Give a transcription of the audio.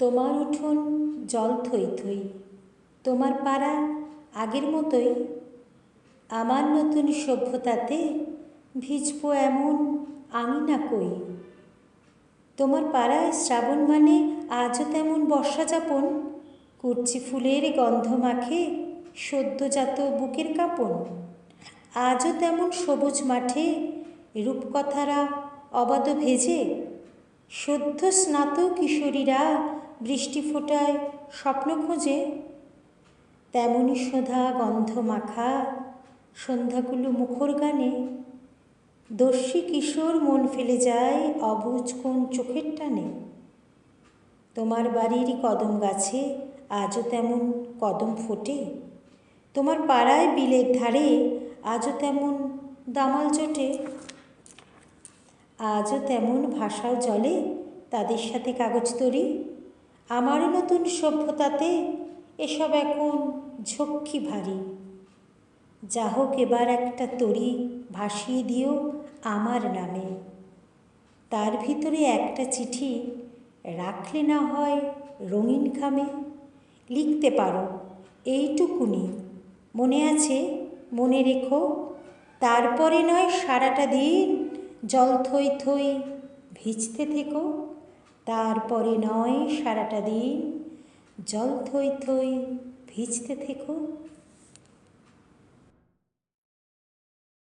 তোমার উঠোন জল থই থই, তোমার পাড়া আগের মতোই। আমার নতুন সভ্যতাতে ভিজব এমন আমি না কই। তোমার পাড়ায় শ্রাবণ মানে আজও তেমন বর্ষা যাপন, কুর্চি ফুলের গন্ধ মাখে সদ্যজাত বুকের কাঁপন। আজও তেমন সবুজ মাঠে রূপকথারা অবাধ ভেজে সদ্য স্নাত কিশোরীরা বৃষ্টি ফোটায়, স্বপ্ন খোঁজে, তেমনি সোধা গন্ধ মাখা, সন্ধ্যাগুলো মুখর গানে। দস্যি কিশোর মন ফেলে যায় অবুজ কোন চোখের টানে। তোমার বাড়ির কদম গাছে আজও তেমন কদম ফোটে। তোমার পাড়ায় বিলের ধারে আজও তেমন দামাল জোটে। আজও তেমন ভাষাও জলে তাদের সাথে কাগজ তরি। আমারও নতুন সভ্যতাতে এসব এখন ঝক্কি ভারী। যা হোক এবার একটা তরি ভাসিয়ে দিও আমার নামে। তার ভিতরে একটা চিঠি রাখলে না হয় রঙিন খামে। লিখতে পারো, এইটুকুনি। মনে আছে? মনে রেখো। তারপরে নয়, সারাটা দিন জল থই থই ভিজতে থেকো। তারপরে নয় সারাটা দিন। জল থই থই ভিজতে থেকো।